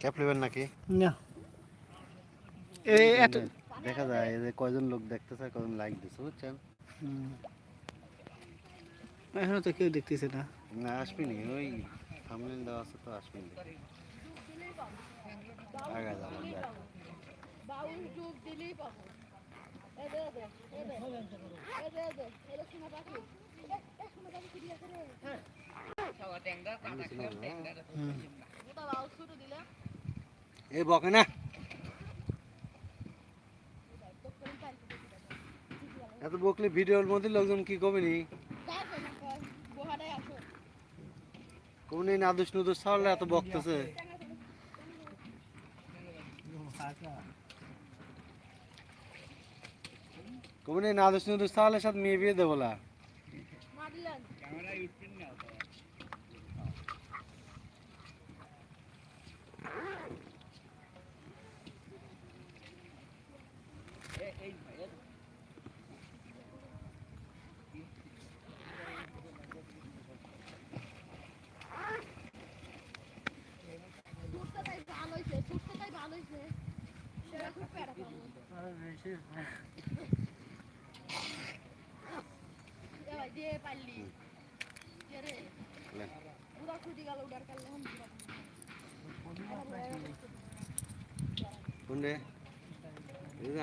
Cap নেবেন নাকি? না। এ এত দেখা যায় যে কয়জন লোক দেখতেছে কয়জন লাইক দিচ্ছে বুঝছেন? এখনও তো কেউ দেখতেছে না। না আসবেনি। ওই থামলেন দেওয়া আছে তো আসবেনি। আগা যাবেন বাউল যুগ দিলেই পাবো এই দে দে এই দে এই দে দে এই দে শোনা পাখি এই শোনা পাখি ফিরিয়ে আসে রে হুম। ওটা বাউল শুরু দিলে এই বকে না। এত বকলে ভিডিওর মধ্যে লোকজন কি করবে নি? যাই তো না কয় বহারাই আসো কোন নাদুস নুদুস ছাড়লে এত বকতেছে। কোন নাদুস নুদুস ছাড়লে সাথে মেয়ে বিয়ে দেবো না মা দিলেন সুরটা তাই ভালো হয়েছে সুরটা তাই ভালো হয়েছে সেটা খুব প্যারা পাবো এ ভাই দিয়ে পারলি কে রে পুরা খুঁটি গেল উডার কালে হন কোন রে এই যে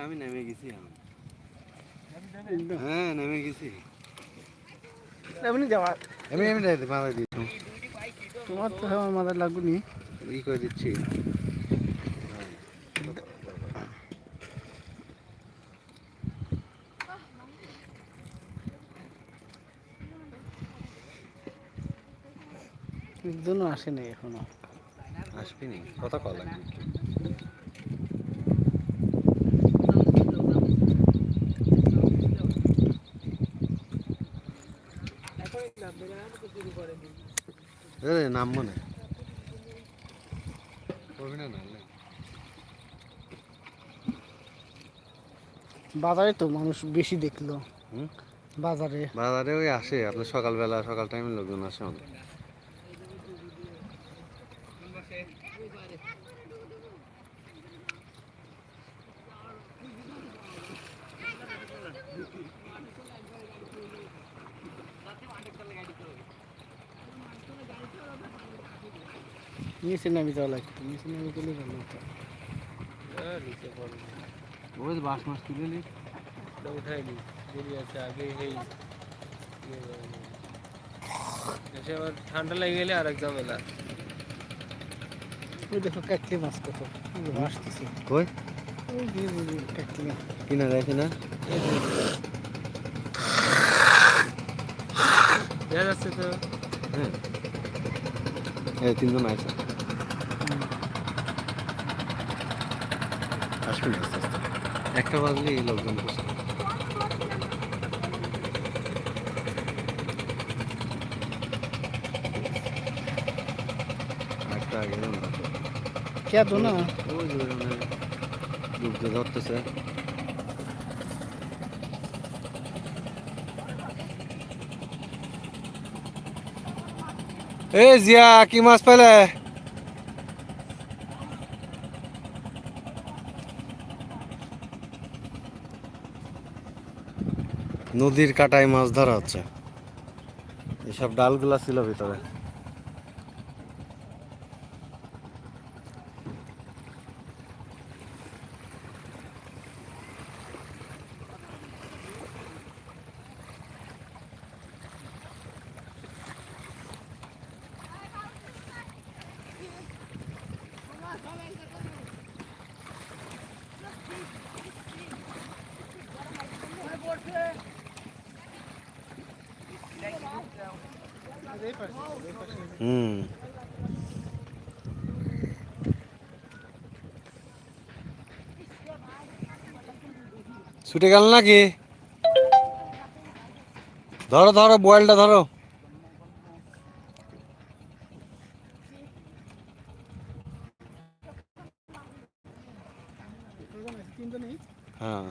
আমি নেমে গেছি। হ্যাঁ নেমে গেছি। এমনি যাওয়া। আমি আমি যাইতে মারা তোমার তো আমার মাথা লাগুনি ই করে দিচ্ছি। একজনও আসে নাই এখনও। আসবি নি কত কল লাগবে নাম মনে। বাজারে তো মানুষ বেশি দেখল? বাজারে। বাজারে ওই আসে আপনার সকালবেলা সকাল টাইমে লোকজন আসে অনেক। নিচে নামি যাওয়া লাগতো নিচে নামি গেলে ভালো হতো ওই বাস মাস তুলে নি। উঠাইনি দেরি আছে আগে এই ইয়ে এসে আবার ঠান্ডা লেগে গেলে আর এক ঝামেলা ওই দেখো কাটলি মাছ কত আসতেছে কই? কিনা দেখি না দেখা যাচ্ছে তো। হ্যাঁ। তিনজন আছে আসবেন আস্তে আস্তে। একটা বাজলে এই লোকজন বসে একটা আগে কে তো না? ওই ডুবতে ধরতেছে। এ জিয়া কি মাছ পেলে? নদীর কাটায় মাছ ধরা হচ্ছে। এসব ডালগুলা ছিল ভিতরে। হুম। ছুটে গেল নাকি? ধরো ধরো বয়েলটা ধরো। হ্যাঁ।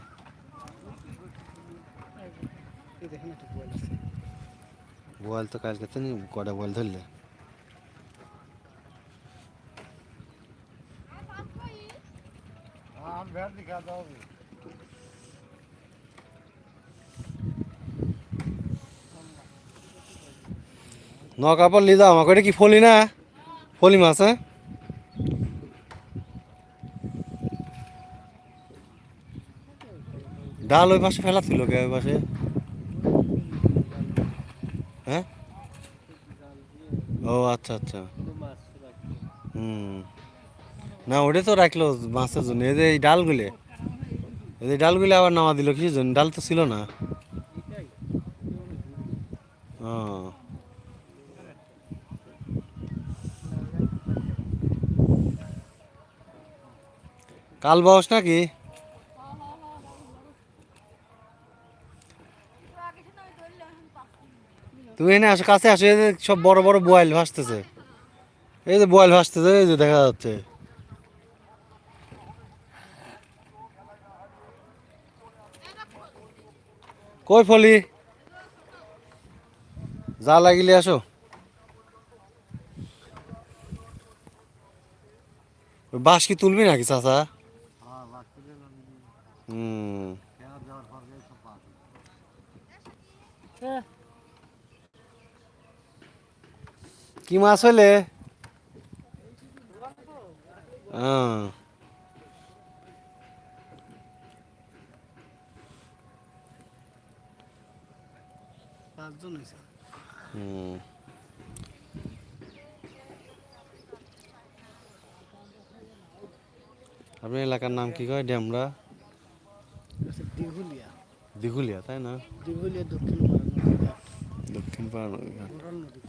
দেখেন একটা বল আছে। বয়েল তো কালকে তো নি কটা বয়েল ধরলে? নৌকা পড়লি যাও আমাকে এটা কি ফলি না? ফলি মাছ হ্যাঁ? ডাল ওই পাশে ফেলা ছিল কে ওই পাশে হ্যাঁ ও আচ্ছা আচ্ছা। হুম। না, ওটা তো রাখল মাছের জন্য। এই যে এই ডালগুলি, এই যে ডালগুলি আবার নামা দিল কি জন্য? ডাল তো ছিল না। কাল বস নাকি? তুমি এনে আসো কাছে আসো এই যে সব বড় বড় বোয়াল ভাসতেছে। এই যে বোয়াল ভাসতেছে এই যে দেখা যাচ্ছে। কই ফলি? যা লাগিলে আসো। বাঁশ কি তুলবি নাকি চাচা? হুম। কি মাছ হইলে? পাঁচজন হয়েছে হুম। আপনার এলাকার নাম কি কয়? ড্যামরা আচ্ছা, দিঘুলিয়া। দিঘুলিয়া তাই না? দিঘুলিয়া দক্ষিণ পাড়া দক্ষিণ পাড়া। হুম নদীগুলো হচ্ছে গোড়াল নদী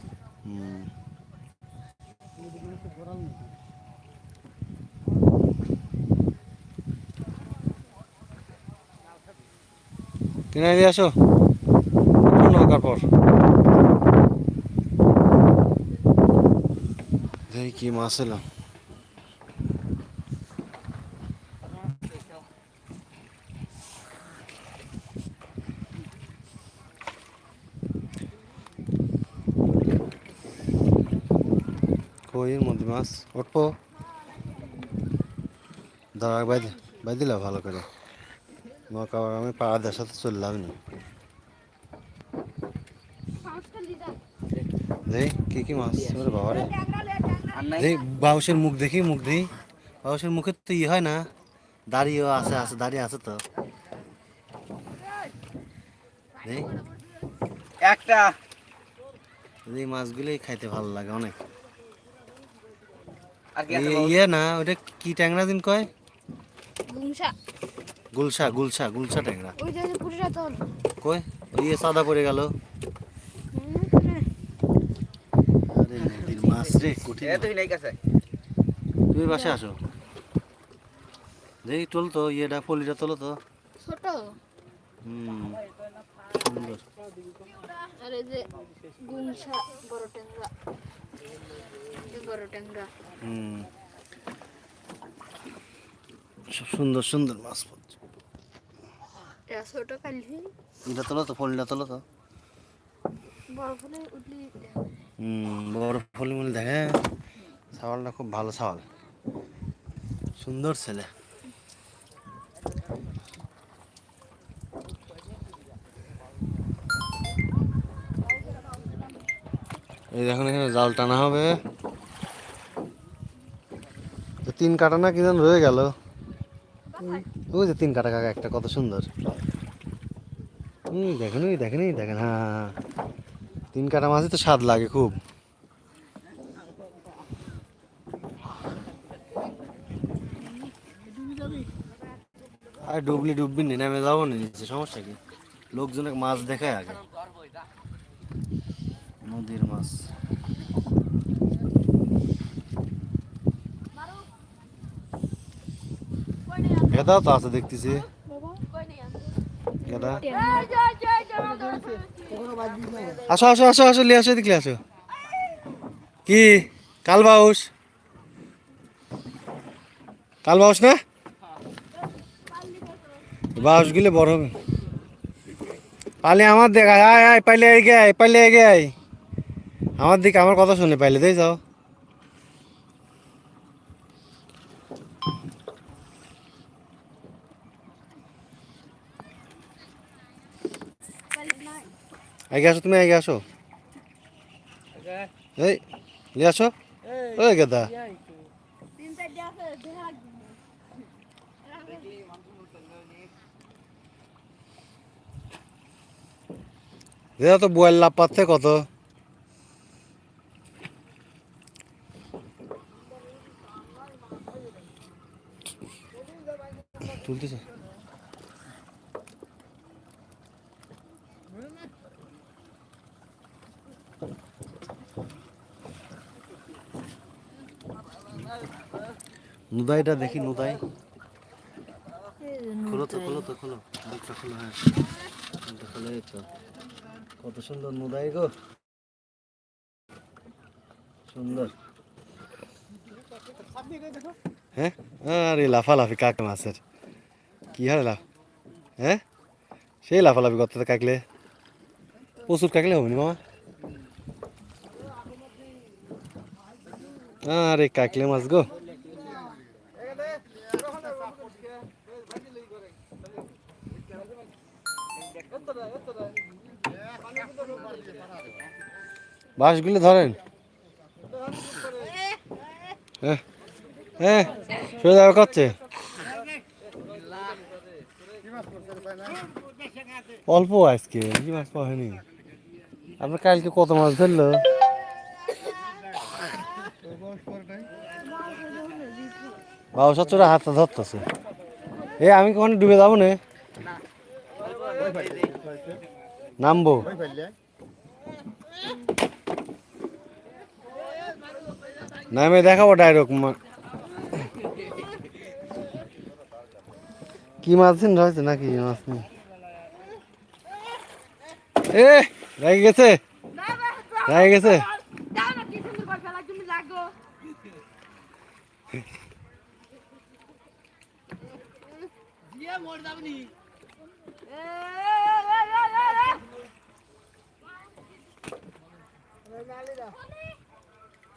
কিনে দিয়ে আসো। নৌকার পর? কি মাছ এলাম। কই মধ্যে মাছ উঠবো। দাঁড়া বাই বাই দিলা ভালো করে। নৌকা আমি পাড়াদের সাথে চললাম না। কি কি মাছ ওরে বাবা রে। বাউসের মুখ দেখি মুখ দেখি। বাউসের মুখে তো ই হয় না। দাড়িও আছে আছে দাড়ি আছে তো। একটা। এই মাছগুলোই খাইতে ভালো লাগে অনেক। ইয়ে না ওটা কি ট্যাংরা দিন কয়? গুমসা গুলশা গুলশা গুলশা ট্যাংরা। ওই যে পুরিটা তোল কই? ওই ইয়ে সাদা পড়ে গেল। আরে নদীর মাছ রে কঠিন এ তুই নাই কাছে তুমি বাসে আসো। দেখি তোল তো ইয়েটা পলিটা তোলো তো। ছোট। হুম। সুন্দর। আর যে গুমসা বড় ট্যাংরা। সব সুন্দর সুন্দর মাছ পড়ছে। এটা তোলো তো ফলিটা তোলো তো। হুম বড় ফলি মনে দেখে। ছাওয়ালটা খুব ভালো ছাওয়াল সুন্দর ছেলে। এই দেখুন এখানে জাল টানা হবে। তিন কাটা না কি যেন রয়ে গেল? ওই যে তিন কাটা কাকা একটা কত সুন্দর। দেখেন ওই দেখেন দেখেন হ্যাঁ হ্যাঁ, হ্যাঁ। তিন কাটা মাছই তো স্বাদ লাগে খুব। আর ডুবলি ডুববি নেমে যাব না নিচে সমস্যা কি? লোকজনে মাছ দেখায় আগে। নদীর মাছ। গেদাও তো আছে দেখতেছি। গেদা। আসো আসো আসো আসো, লিয়ে আসো লিয়ে, আসো। কি? কাল বাউস? কাল বাউস না? বাউসগুলো বড় হবে। পালে আমার দেখা, আয় পাইলে এগে আয় পাইলে এগে আয়। আমার দিকে আমার কথা শুনে পাইলে তাই যাও। আগে আসো তুমি, আগে আসো। এই, নিয়ে আসো। ওই গেদা। দাদা তো বয়ের লাভ পাচ্ছে কত? তুলতেছে। নুদাইটা দেখি, নুদাই। খোলো তো খোলো তো, খোলো। দিকটা খোলো হ্যাঁ। খোলো তো। কত সুন্দর নুদাই গো। সুন্দর। হ্যাঁ? আরে লাফালাফি কাক মাছের? কি হারে লাফ? হ্যাঁ? সেই লাফালাফি করতে কাকলে। প্রচুর কাকলে হবে না আরে কাকলে মাছ গো। বাঁশগুলো ধরেন। হ্যাঁ হ্যাঁ যাবে করছে। অল্প আজকে কি মাছ পাওয়া হয়নি। আপনার কালকে কত মাছ ধরলো? বাবু সচ্চরা হাতটা ধরতেছে। এ, আমি কখনো ডুবে যাব না? নামবো। নামে দেখাবো ডাইরেক্ট কি মাছ রয়েছে নাকি মাছ নেই এ রেগে গেছে? গেছে।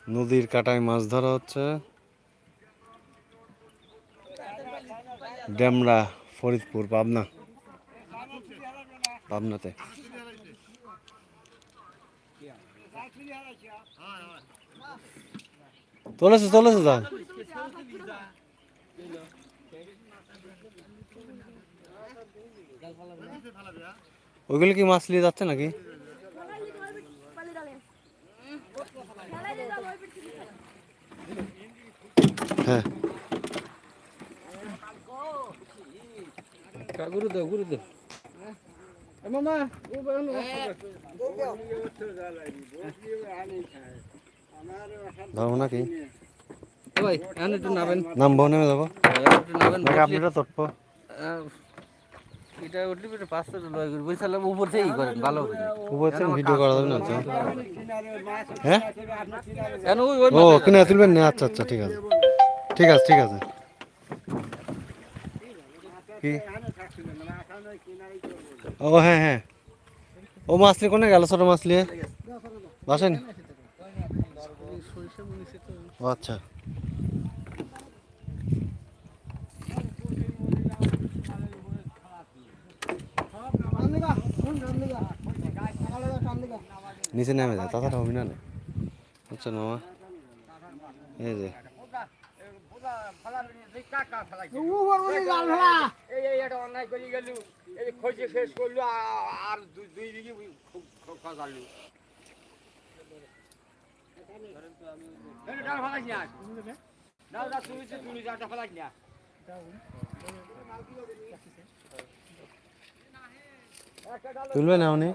নদীর কাটায় মাছ ধরা হচ্ছে। ডেমরা ফরিদপুর পাবনা। পাবনাতে। চলেছে চলেছে যান ওইগুলো কি মাছ নিয়ে যাচ্ছে নাকি পালিয়ে ডালে। ফেলাই দিয়ে যাব, ওই পিঠ থেকে। হ্যাঁ গুরু দাও গুরু দাও মামা ও ধরবো নাকি ভাই এখন একটু নাবেন নামবো নেমে যাব একটু নাবেন এটা উঠলি পেটে পাঁচশো লয় করে বলছিলাম উপর থেকেই করেন ভালো করে উপর থেকে ভিডিও করা যাবে না তো হ্যাঁ কেন ওই ওই ও কিনে তুলবেন না আচ্ছা আচ্ছা ঠিক আছে ঠিক আছে ঠিক আছে কি ও হ্যাঁ হ্যাঁ ও মাছলি কোনে গেল ছোট মাছলি বাসেন আচ্ছা নিচে নেমে যায় তাছাড়া হবি না আচ্ছা মামা এই যে ও বড় জাল ফেলা এই এটা অন্যায় করে গেল খোঁজে শেষ করল আর দুই বিঘি খসালো ফেলাস না। না না তুমি তুমি যাটা ফেলাস না। তুলবে না উনি?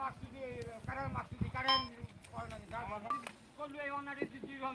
মাছ দিয়ে কারণ মাছ দিয়ে কারণ করল এই অনারে দুই রঙ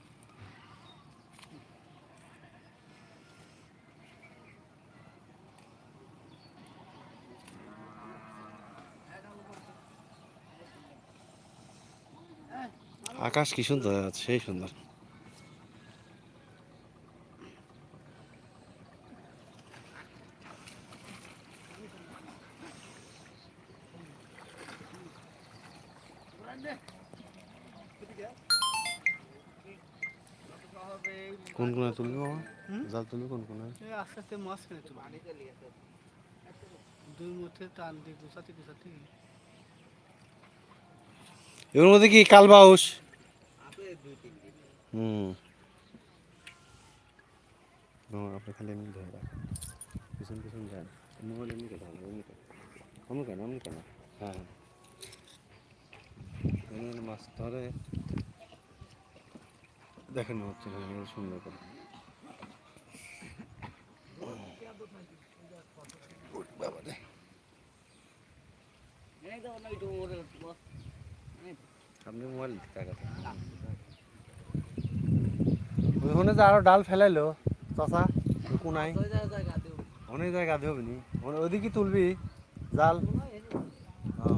আকাশ কি সুন্দর আছে সেই সুন্দর। কোন কোন তুলবি বাবা? জাল তুলবি কোন কোন আস্তে আস্তে মাছ কেনে তো দুই মধ্যে টান দি গুছাতে গুছাতে এর মধ্যে কি কালবাউস? হুম। বাবা, আপনি খালি এমনি ধরে রাখেন। পিছন পিছন যান। মোবাইল এমনি এমনি কেন কেন এমনি কেন? হ্যাঁ। মাছ ধরে। দেখেন হচ্ছে না সুন্দর করে। বাবা রে আপনি মোবাইল টাকাতে ওইখানে যে আরও ডাল ফেলাইলো চাচা কোনাই অনেক জায়গায় দেবনি ওদিকে তুলবি জাল ও।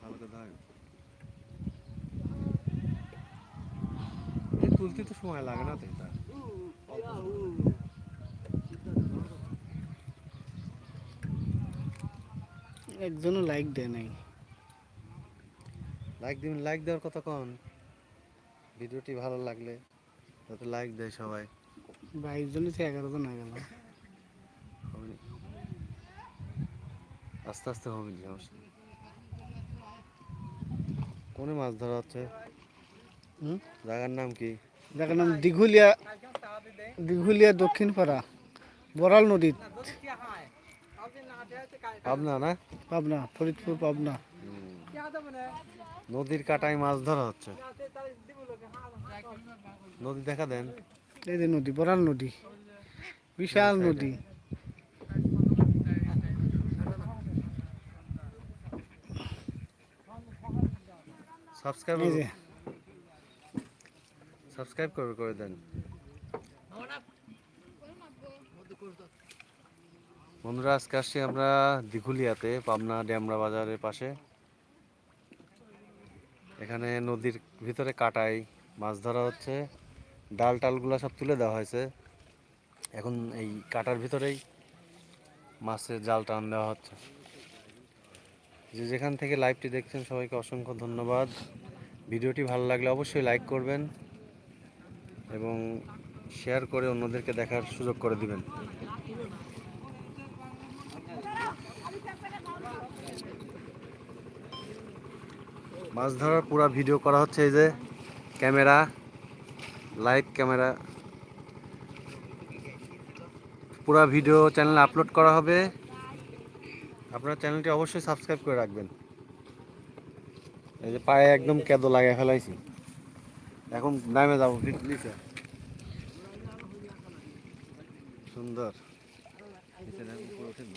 হালকা দাগ। এই তুলতে তো সময় লাগে না তো এটা একজনও লাইক দেয় নাই। লাইক দিবেন লাইক দেওয়ার কথা কন। ভিডিওটি ভালো লাগলে যাতে লাইক দেয় সবাই। বাইশ জনই তো এগারো জন হয়ে গেল। আস্তে আস্তে হবে সমস্যা কোনে মাছ ধরা হচ্ছে? হুম? জায়গার নাম কি? যার নাম দিঘুলিয়া দিঘুলিয়া দক্ষিণ পাড়া বরাল নদীত। পাবনা না? পাবনা ফরিদপুর পাবনা। নদীর কাটায় মাছ ধরা হচ্ছে। নদী দেখা দেন। এই যে নদী বরাল নদী। বিশাল নদী। সাবস্ক্রাইব সাবস্ক্রাইব করে করে দেন। বন্ধুরা, আজকে আসছি আমরা দিঘুলিয়াতে, পাবনা ড্যামরা বাজারের পাশে। এখানে নদীর ভিতরে কাটাই, মাছ ধরা হচ্ছে, ডাল টালগুলো সব তুলে দেওয়া হয়েছে। এখন এই কাটার ভিতরেই মাছের জাল টান দেওয়া হচ্ছে। যে যেখান থেকে লাইভটি দেখছেন, সবাইকে অসংখ্য ধন্যবাদ। ভিডিওটি ভালো লাগলে অবশ্যই লাইক করবেন এবং শেয়ার করে অন্যদেরকে দেখার সুযোগ করে দিবেন। মাছ ধরার পুরো ভিডিও করা হচ্ছে এই যে, ক্যামেরা লাইভ ক্যামেরা। পুরো ভিডিও চ্যানেলে আপলোড করা হবে। আপনার চ্যানেলটি অবশ্যই সাবস্ক্রাইব করে রাখবেন। এই যে পায়ে একদম কেদো লাগিয়ে ফেলাইছি। এখন নামে যাব সুন্দর নিচে নামে উপরে উঠে না।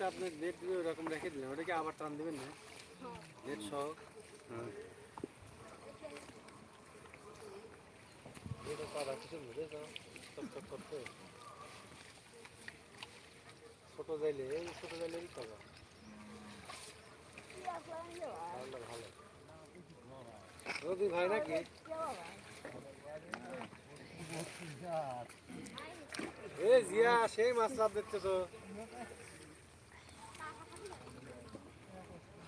আপনি নেট এরকম রেখে দিলেন ওটা কি আবার টান দিবেন না? নেট সহ? হ্যাঁ। চক করতে ছোট যাইলে ছোট যাইলেই পাবা ভালো ভালো। রবি ভাই নাকি? এ জিয়া সেই মাছ লাভ দেখতে তো পানি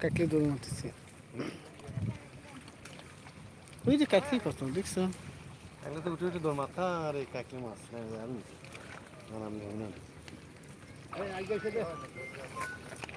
কাকলি দৌড় মারতেছে। ওই যে কাকলি কত দেখছ? এগুলো তো উঠে উঠে দৌড় মাথা আর এই কাকলি মাছ হ্যাঁ, আমি না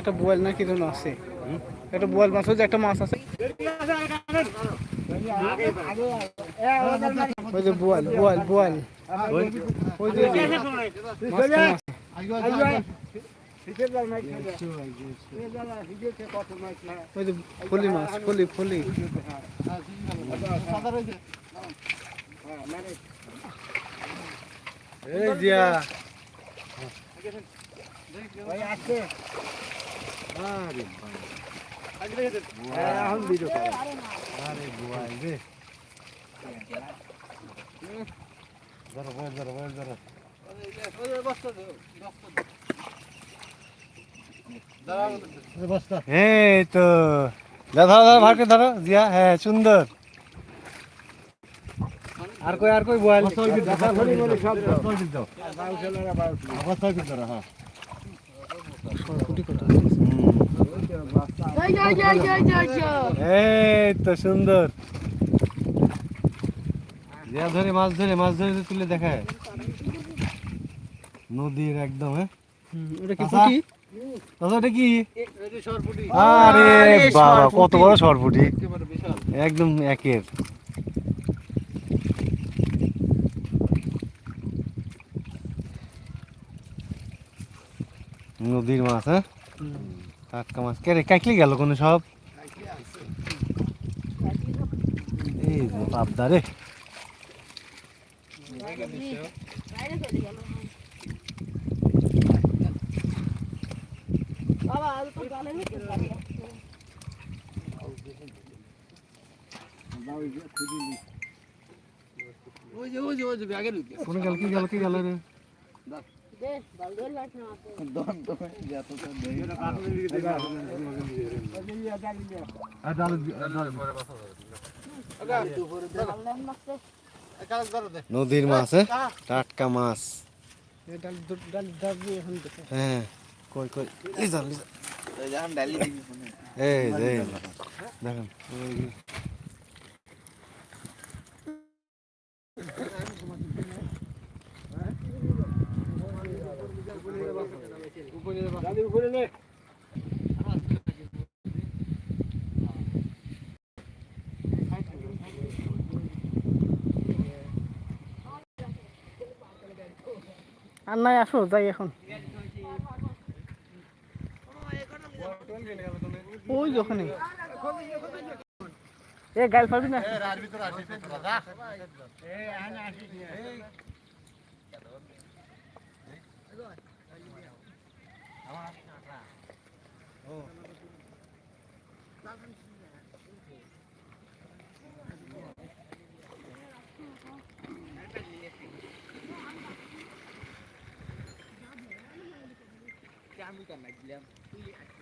একটা বোয়াল না কি যেন আছে? একটা বোয়াল মাছ যে একটা মাছ আছে। ওই যে বোয়াল বোয়াল বোয়াল ওই যে ওই যে মাঝখানে আছে। ওই যে ফলি মাছ ফলি ফলি এই দিয়া আরে এখন আরে বুয়াই রে। ধরো বল ধরো বল ধরো। এই তো। ধরো ধরো ভারকে ধরো। জিয়া হ্যাঁ সুন্দর। আর কই আর কই বল যাই যাই যাই এই তো সুন্দর। জিয়া ধরে মাছ ধরে মাছ ধরে তুলে দেখায়। নদীর একদম হ্যাঁ? ওটা কি। পুঁটি? দাদা কি? আরে বাবা কত বড় সরপুটি। একদম একের। নদীর মাছ হ্যাঁ? টাটকা মাছ। কে রে কাকলি গেল কোনো সব? এই যে পাবদা রে। আর তো জানে না কি পারে কোন গেল কি গেল কি গেল রে দে বালদর লাট না আর ডাল আল্লাহ মারতে নদীর মাছ টাটকা মাছ। হ্যাঁ। কই কই? এই যান এই দেখেন ওই যে। আর নাই আসো যাই এখন। ওই যে ওখানে। এ গাইল পারবি না? تعمل كما جلام كل أكل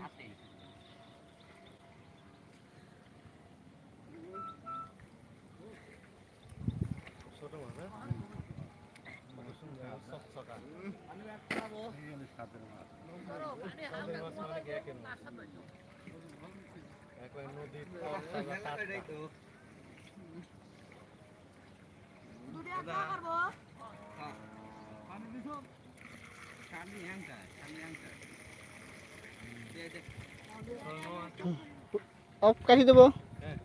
হ্যাঁ? কত সুন্দর, চকচকা। স্বাদের মাছ। স্বাদের মাছ মানে কি একের মাছ? একবারে নদীর তরতাজা টাটকা। অফ কাটি দেবো হ্যাঁ।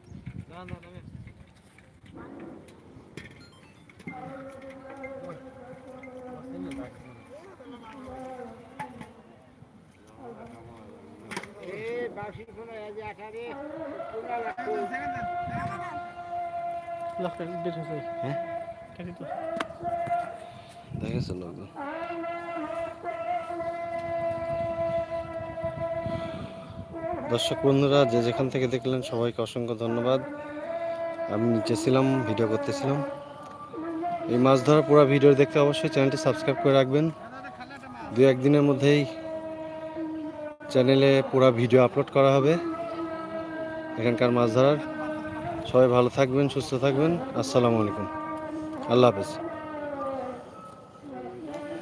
হ্যাঁ? লোকজন দর্শক বন্ধুরা, যে যেখান থেকে দেখলেন সবাইকে অসংখ্য ধন্যবাদ। আমি নিচে ছিলাম, ভিডিও করতেছিলাম। এই মাছ ধরা পুরো ভিডিও দেখতে অবশ্যই চ্যানেলটি সাবস্ক্রাইব করে রাখবেন। দু একদিনের মধ্যেই চ্যানেলে পুরো ভিডিও আপলোড করা হবে এখানকার মাছ ধরার। সবাই ভালো থাকবেন, সুস্থ থাকবেন। আসসালামু আলাইকুম। আল্লাহ হাফেজ।